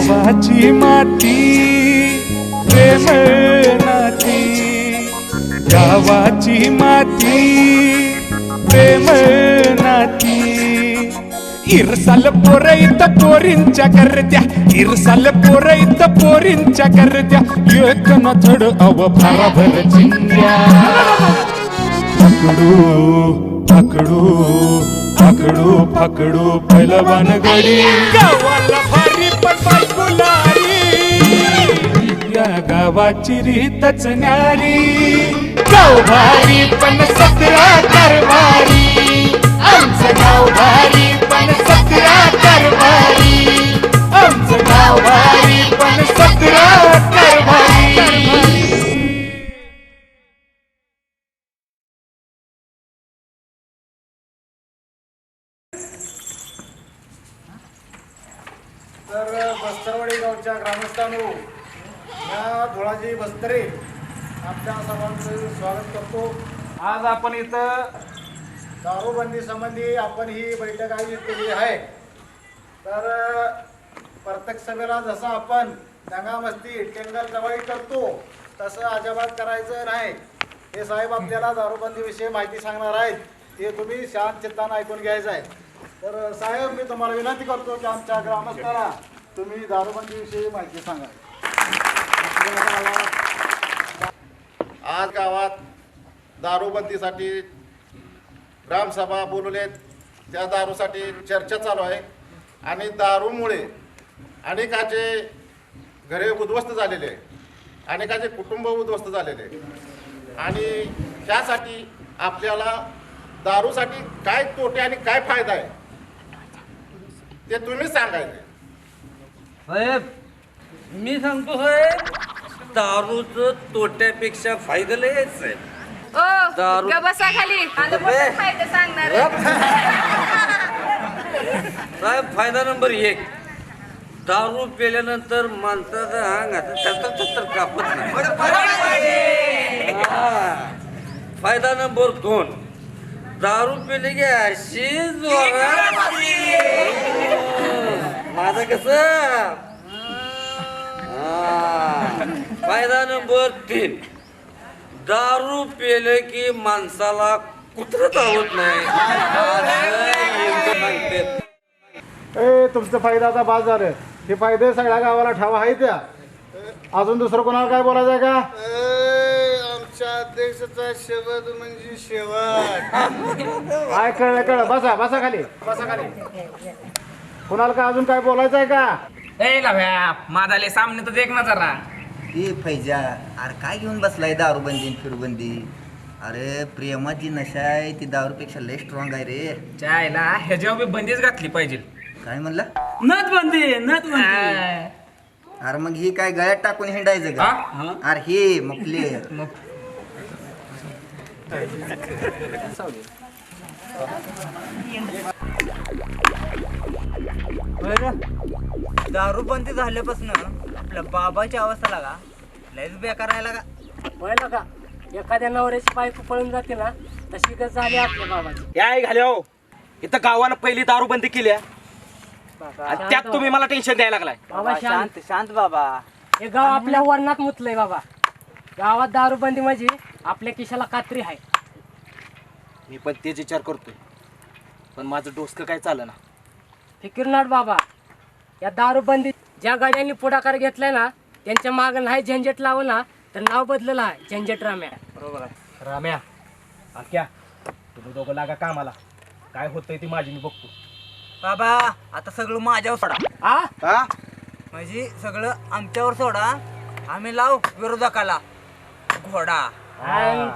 गावाची माती प्रेम नाती गावाची माती प्रेम नाती इरसाल पोर इथं पोरींच्या करत्या इरसाल पोर इथं पोरींच्या करत्या एक न थोड अव भराभर चिंग्या पकडू पकडू. पकडू पकडू पैलवान गडी. गावाला भारी पण बायकुलारी या गावाची रीतच न्यारी. गाव भारी पण तर बस्तरवाडी गावच्या ग्रामस्थांनो या धुळाजी बस्तरे आपल्या सर्वांचं स्वागत करतो. आज आपण इथं दारूबंदीसंबंधी आपण ही बैठक आयोजित केली आहे. तर प्रत्येक सभेला जसं आपण दंगामस्ती टेंगल दवाई करतो तसं अजाबात करायचं नाही. हे साहेब आपल्याला दारूबंदीविषयी माहिती सांगणार आहेत. ते तुम्ही शांत चित्तानं ऐकून घ्यायचं आहे. तर साहेब मी तुम्हाला विनंती करतो की आमच्या ग्रामस्थाला तुम्ही दारूबंदीविषयी माहिती सांगा. आज गावात दारूबंदीसाठी ग्रामसभा बोलवलेत. त्या दारूसाठी चर्चा चालू आहे. आणि दारूमुळे अनेकाचे घरे उद्ध्वस्त झालेले आहे. अनेकाचे कुटुंब उद्ध्वस्त झालेले आणि त्यासाठी आपल्याला दारूसाठी काय तोटे आणि काय फायदा आहे? ते तुम्ही सांगायचे. साहेब मी सांगतो साहेब दारूच तोट्यापेक्षा फायदा लयच आहे. ओ दारू- ग बसा खाली. मोठा फायदा सांगणार आहे. साहेब फायदा नंबर एक. दारू पेल्यानंतर माणसाचा अंग आता थरथर थरथर कापत नाही. हा. फायदा नंबर दोन. दारू पिली की अशी जोरात माझं कस? फायदा नंबर तीन. दारू पिले की माणसाला कुत्र आवत नाही. ए तुमचं फायदाचा बाजार झालं हे फायदे सगळ्या गावाला ठावा आहे त्या. अजून दुसरं कोणाला काय बोलायचं आहे का? अध्यक्षाचा शेवट म्हणजे शेवट. काय कळलं कळलं. बसा बसा खाली. बसा खाली. कोणाला काय अजून काय बोलायचं आहे का? ए लव्या मादाले सामने तर देख ना जरा. ए फैजा अरे काय घेऊन बसलाय दारूबंदी आणि फिरबंदी? अरे प्रेमाची नशा आहे ती दारूपेक्षा लय स्ट्रॉंग आहे रे. चायला ह्याच्यावर बी बंदीच घातली पाहिजे. काय म्हणला? नटबंदी नटबंदी अरे मग ही काय गळ्यात टाकून हिंडायचं का? हा? अरे हे मुकले दारूबंदी झाल्यापासून आपल्या बाबाची अवस्था लागा. लयच बेकार आहे लागा. व्हायला का एखाद्या नवऱ्याची बायको पळून जाते ना तशी गत झाली आपल्या बाबाची. काय घाल्या हो. इथं गावानं पहिली दारूबंदी केली आहे. आणि त्यात तुम्ही मला टेन्शन द्यायला लागलाय. बाबा शांत शांत. शांत बाबा. हे गाव आपल्या वर्णात मुतलंय बाबा. गावात दारूबंदी म्हणजे आपल्या किशाला कात्री आहे. मी पण तेच विचार करतोय. पण माझं डोसकं काय चालं ना फिकीरनाट बाबा या दारूबंदी ज्या गाड्यांनी पुढाकार घेतलाय ना त्यांच्या मागं नाही झंझट लावलं ना तर नाव बदललं आहे झंझट राम्या. बरोबर आहे. राम्या आख्या तुम्ही दोघं लागा कामाला. काय होतंय ती माझी मी बघतो. बाबा आता सगळं माझ्यावर सोडा. आ? म्हणजे सगळं आमच्यावर सोडा. आम्ही लाव विरोधकाला. घोडा. आणि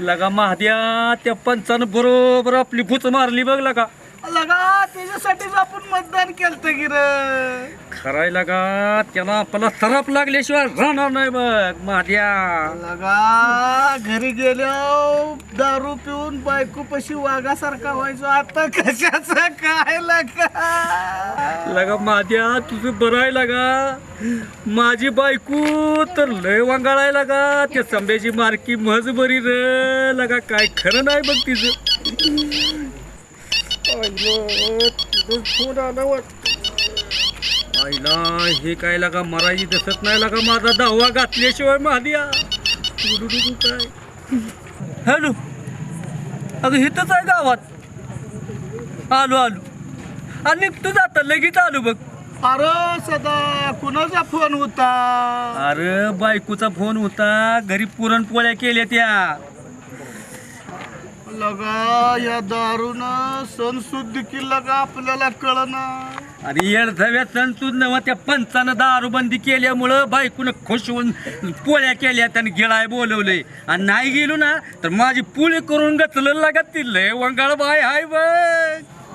लगा महाद्या त्या पंचानं बरोबर आपली भूच मारली बघ लगा. लगा त्याच्यासाठीच आपण मतदान केलं की रे खरायला का? त्याला आपला सराप लागल्याशिवाय राहणार नाही बघ माझ्या लगा घरी गेलो दारू पिऊन बायको पशी वाघासारखा व्हायचो. आता कशाच? काय लगा लगा माझ्या तुझं बरं आहे लगा. माझी बायको तर लय वांगाळाय लगा. त्या संब्याची मारकी मज बरी र. लगा काय खरं नाही बघ तिचं. आईला हे काय लगा मरायची दिसत नाही लगा माझा दहावा घातल्याशिवाय माझ्या काय? हॅलो. अगं इथंच आहे गावात. आलो आलो. आणि निघतो जाता लगेच आलो बघ. अरे सदा कुणाचा फोन होता? अरे बायकोचा फोन होता. घरी पुरणपोळ्या केल्या त्या. लगा या दारून सण शुद्ध की लगा आपल्याला कळना. आणि येडधव्या सण तू नव्हा त्या पंचानं दारूबंदी केल्यामुळं बायकोनं खुश होऊन पोळ्या केल्या त्याने गिळाय बोलवलंय. आणि नाही गेलो ना तर माझी पोळी करून गचलं लागत ती लय वंगाळ बाय हाय बघ.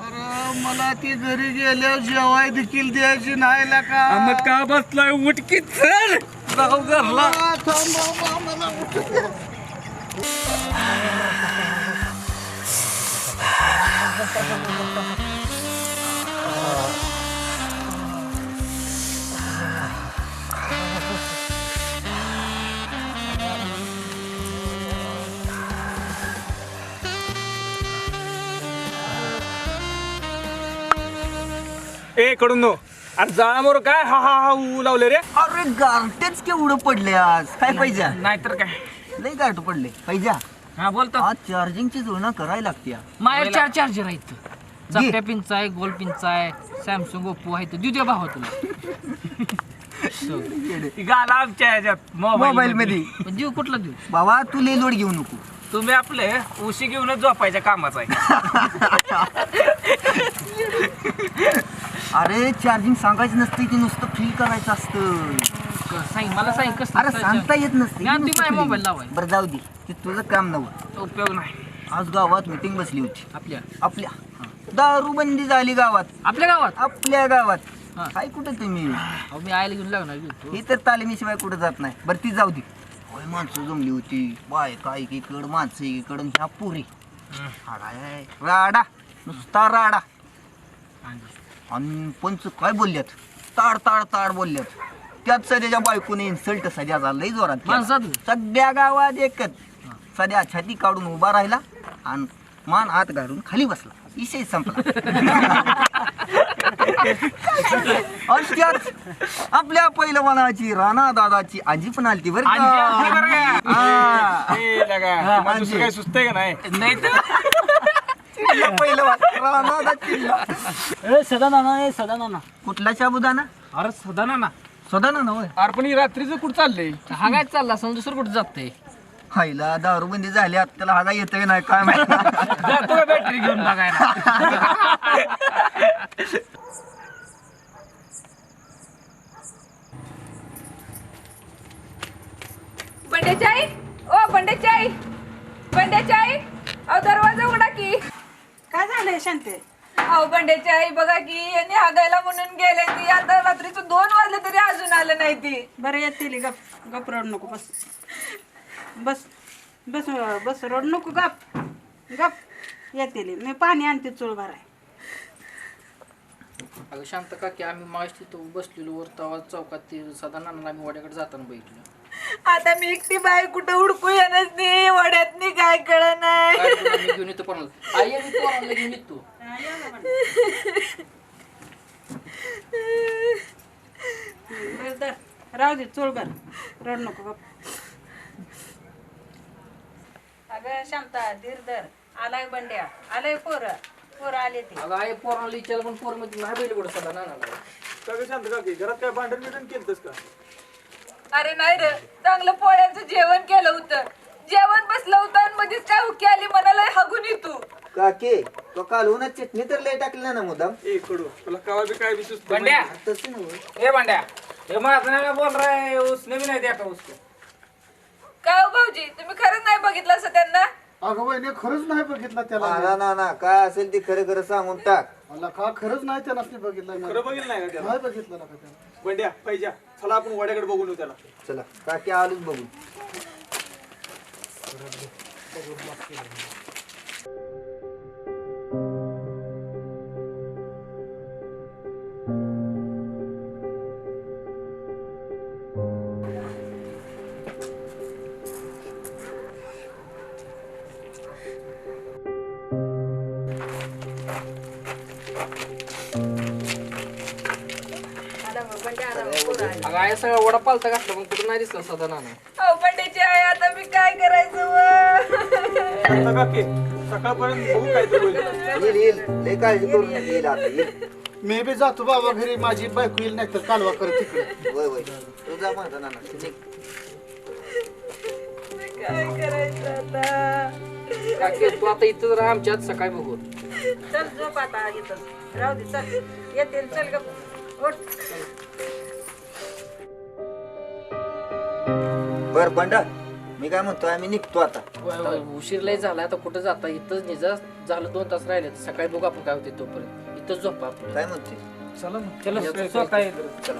अरे मला ती घरी गेल्यावर जेवाय देखील द्यायची नाही लका मग का बसलाय उठकी चल. जाऊ घरला. ए कडून नो. अरे जाळामोर काय? हा हा हा ऊ लावले रे. अरे गारटेच केवढं पडले आज. काय पाहिजे नाहीतर काय? लय गारट पडले. पाहिजे हा बोलतो आज चार्जिंगची जुळणा करायला लागते माझ्या चार चार्जर आहेत चपट्या पिनचा आहे गोल पिनचा आहे सॅमसंग ओप्पो आहे देऊ द्या भावा तुला. गाला आमच्या ह्याच्यात मोबाईल मध्ये पण देऊ कुठला देऊ? बाबा तू लय लोड घेऊ नको. तुम्ही आपले उशी घेऊनच झोपायच्या कामाचा आहे. अरे चार्जिंग सांगायचं नसतं की नुसतं फील करायचं असतं. सांग मला सांग कसं अरे सांगता येत नसते या, ती माझ्या मोबाईल लावाय. बरं जाऊ दे. ते तुझं काम नव्हतं. उपयोग नाही. आज गावात मीटिंग बसली होती. आपल्या? आपल्या. दारूबंदी झाली गावात. आपल्या गावात? आपल्या गावात. काय कुठं तुम्ही? अहो, मी आयला घेऊन लागणार. ही तर तालिमीशिवाय कुठं जात नाही. बरं ती जाऊ दे. होय माणसं जमली होती. बाय काय एकीकडं माणसं एकीकडं ह्या पुरी. राडा नुसता राडा. आणि पंच काय बोलल्यात? ताड ताड ताड बोलल्यात. त्यात सध्याच्या बायकोने इन्सल्ट सध्या लई जोरात केला. माणसात? सगळ्या गावात एकच सध्या छाती काढून उभा राहिला आणि मान आत घालून खाली बसला विषय संपला आणि त्यात आपल्या पहिलवानाची राणा दादाची आजी पण आलती बरं का? हा. आजी. काय सुचतंय का नाही नाही तर चिडला पहिलवान. राणा दादा चिडला. ए, सदा नाना ए सदा नाना कुठला शाबुदाना अरे सदा ना सदाना ना होय अरे पण ही रात्रीचं कुठं चाललंय? हा काय चालला समजा दुसरं कुठं जातंय? हायला दारूबंदी झाली आता त्याला हागा येतोय नाही काय माहिती. जातो का बॅटरी घेऊन बघायला? बंड्याची आई ओ बंड्याची आई बंड्याची आई अहो दरवाजा उघडा की. काय झालंय शांते? अहो बंड्याची आई बघा की यांनी हागायला म्हणून गेले ती आता रात्रीचं दोन वाजले तरी अजून आलं नाही ती. बरं येतील गप. गप रड नको बस. बस बस बस रड नको गप. गप. येतील मी पाणी आणते चूळ भराय. अगं शांत का की आम्ही मागास तिथं बसलेलो वर तवा चौकात ते सदा नाना आम्ही वाड्याकडे जाताना बघितलं. आता मी एकटी बाई कुठं हुडकू येणच नाही? वड्यात काय कळ नाही? काय तुला मी घेऊन येतो पण आई आणि तू आम्हाला घेऊन येतो. बस राहू दे चूळ भर. रड नको गप अगं शांता धीर धर. आलाय बंड्या. आलाय पोर. पोर आले ते. अगं आई पोराला विचार पण पोरमध्ये नाही बैल कुठं सदा नानाला घरात काय भांडण बिंडण केलंस का? अरे नाही रे. चांगलं पोळ्याचं जेवण केलं होतं. जेवण बसलं होतं आणि मध्येच काय हुकी आली मनाला हागून येतो काके तो कालवून चटणी तर लय टाकली ना मुदाम ए कडू तुला कवा बी काय सुचतं बंड्या. तसं ए बंड्या. हे माझं नाही का बोल रहा है उसने भी नहीं देखा उसको काय हो भाऊजी तुम्ही खरंच नाही बघितलं असं त्यांना? अगं वहिनी खरंच नाही बघितला ना त्याला ना ना काय असेल ते खरं खरं सांगून टाक. मला का खरंच नाही त्याला बघितला खरं बघितलं नाही का त्याला? नाही बघितलं ना का त्याला. बंड्या पाहिजे चला आपण वाड्याकडे बघून येऊ त्याला. चला काकी आलोच बघून. अगं आहे सगळा वडा पालता घातला पण कुठं नाही दिसला सदा नाना? अहो आहे आता मी काय करायचं व? आता काकी सकाळपर्यंत बघू काय होईल. येईल येईल. लय काळजी करून येईल. आता येईल. मी बी जातो बाबा घरी माझी बायको येईल नाही तर कालवा करत तिकडे वय वय. तू जा म्हणता ना ना निघ. मी काय करायचं आता? काकी तू आता इथं राहा आमच्यात सकाळी बघू चल झोप आता इथं राहू दे चल. येते चल ग उठ बर बंडा मी काय म्हणतो आम्ही निघतो आता. उशीर लय झाला आता कुठं जाता? इथंच निजा झालं दोन तास राहिले सकाळी बघू आपण काय होते तोपर्यंत. इथंच झोपा आपण. काय म्हणते चला स्वतः चला.